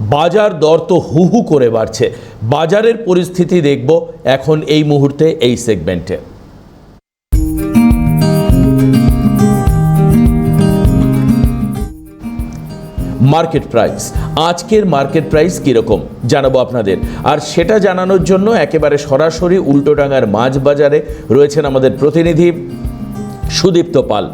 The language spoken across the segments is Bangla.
বাজার দর তো হু হু করে বাড়ছে। বাজারের পরিস্থিতি দেখব এখন এই মুহূর্তে এই সেগমেন্টে। Market price. আজকের মার্কেট প্রাইস কীরকম জানাব আপনাদের। আর সেটা জানানোর জন্য একেবারে সরাসরি উল্টোডাঙ্গার মাছ বাজারে রয়েছেন আমাদের প্রতিনিধি সুদীপ্ত পাল।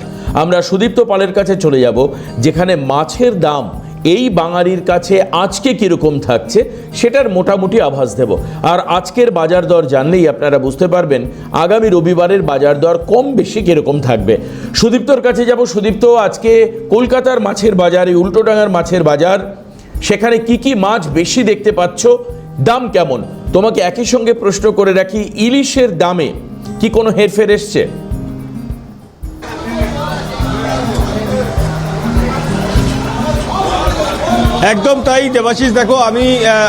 আমরা সুদীপ্ত পালের কাছে চলে যাব, যেখানে মাছের দাম এই বাঙালির কাছে আজকে কীরকম থাকছে, সেটার মোটামুটি আভাস দেব। আর আজকের বাজার দর জানলেই আপনারা বুঝতে পারবেন, আগামী রবিবারের বাজার দর কম বেশি কীরকম থাকবে। সুদীপ্তর কাছে যাব। সুদীপ্ত, আজকে কলকাতার মাছের বাজার, এই উল্টোডাঙ্গার মাছের বাজার, সেখানে কি কি মাছ বেশি দেখতে পাচ্ছ, দাম কেমন? তোমাকে একই সঙ্গে প্রশ্ন করে রাখি, ইলিশের দামে কি কোনো হেরফের এসছে? একদম তাই, দেবাশিস, দেখো, আমি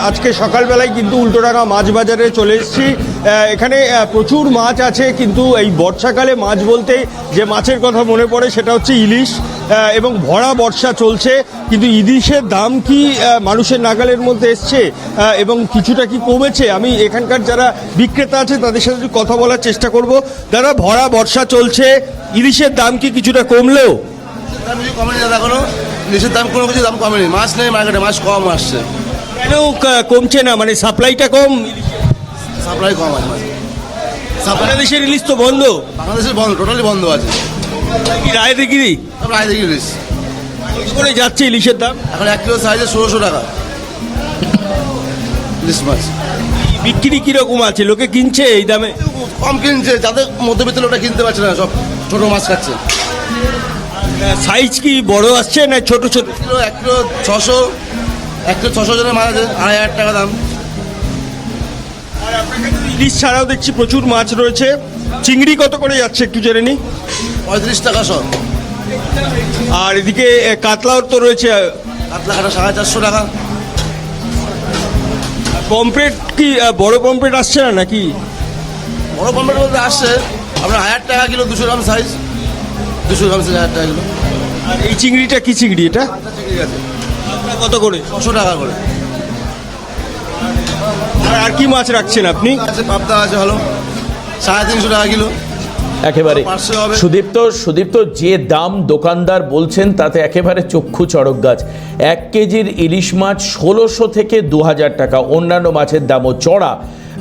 আজকে সকালবেলায় কিন্তু উল্টোডাঙ্গা মাছ বাজারে চলে এসেছি। এখানে প্রচুর মাছ আছে, কিন্তু এই বর্ষাকালে মাছ বলতে যে মাছের কথা মনে পড়ে সেটা হচ্ছে ইলিশ এবং ভরা বর্ষা চলছে। কিন্তু ইলিশের দাম কি মানুষের নাগালের মধ্যে এসছে এবং কিছুটা কি কমেছে? আমি এখানকার যারা বিক্রেতা আছে, তাদের সাথে কথা বলার চেষ্টা করব। যারা ভরা বর্ষা চলছে, ইলিশের দাম কি কিছুটা কমলেও? নিচের দাম কোনো কিছু দাম কমেনি। মাছ নেই মার্কেটে মাছ কম আসছে। কেন কমছে না? মানে সাপ্লাইটা কম? সাপ্লাই কম আছে। মাছ বাংলাদেশের ইলিশ তো বন্ধ। বাংলাদেশের বন্ধ টোটালি বন্ধ আছে। কি রায় দেখিরি সব রায় দেখি ইলিশ করে যাচ্ছে ইলিশের দাম? এখন এক কিলো সাইজে ষোলোশো টাকা। ইলিশ মাছ। বিক্রি কীরকম আছে? লোকে কিনছে এই দামে? কম কিনছে যাদের মধ্যবিত্ত লোকটা কিনতে পারছে না সব ছোটো মাছ খাচ্ছে। সাইজ কি বড় আসছে না ছোট ছোট? কিলো এক কিলো ছশো এক কিলো ছশো জনের মাছ আছে আড়াই হাজার টাকা দাম। আর আপনার কাছে ইলিশ ছাড়াও দেখছি প্রচুর মাছ রয়েছে। চিংড়ি কত করে যাচ্ছে একটু জেনে নি পঁয়ত্রিশ টাকা সব আর এদিকে কাতলাও তো রয়েছে। কাতলা কাটা সাড়ে চারশো টাকা। পম্পলেট কি বড় পম্পলেট আসছে না নাকি? বড় পম্পেট বলতে আসছে। আপনার হাজার টাকা কিলো দুশো গ্রাম সাইজ দুশো সাইজ হাজার টাকা কিলো। আর এই চিংড়িটা কি চিংড়ি এটা? ঠিক আছে আপনার কত করে? ছশো টাকা করে। আর আর কি মাছ রাখছেন আপনি? আছে পাবদা আছে ভালো। সাড়ে তিনশো টাকা কিলো। একেবারে। সুদীপ্ত সুদীপ্ত যে দাম দোকানদার বলছেন তাতে একেবারে চক্ষু চড়ক গাছ। এক কেজির ইলিশ মাছ ষোলোশো থেকে দু হাজার টাকা। অন্যান্য মাছের দামও চড়া।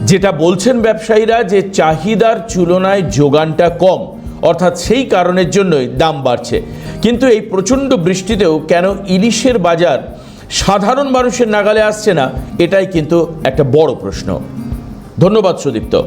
যেটা বলছেন ব্যবসায়ীরা যে চাহিদার তুলনায় যোগানটা কম। অর্থাৎ সেই কারণের জন্যই দাম বাড়ছে। কিন্তু এই প্রচণ্ড বৃষ্টিতেও কেন ইলিশের বাজার সাধারণ মানুষের নাগালে আসছে না? এটাই কিন্তু একটা বড় প্রশ্ন। ধন্যবাদ সুদীপ্ত।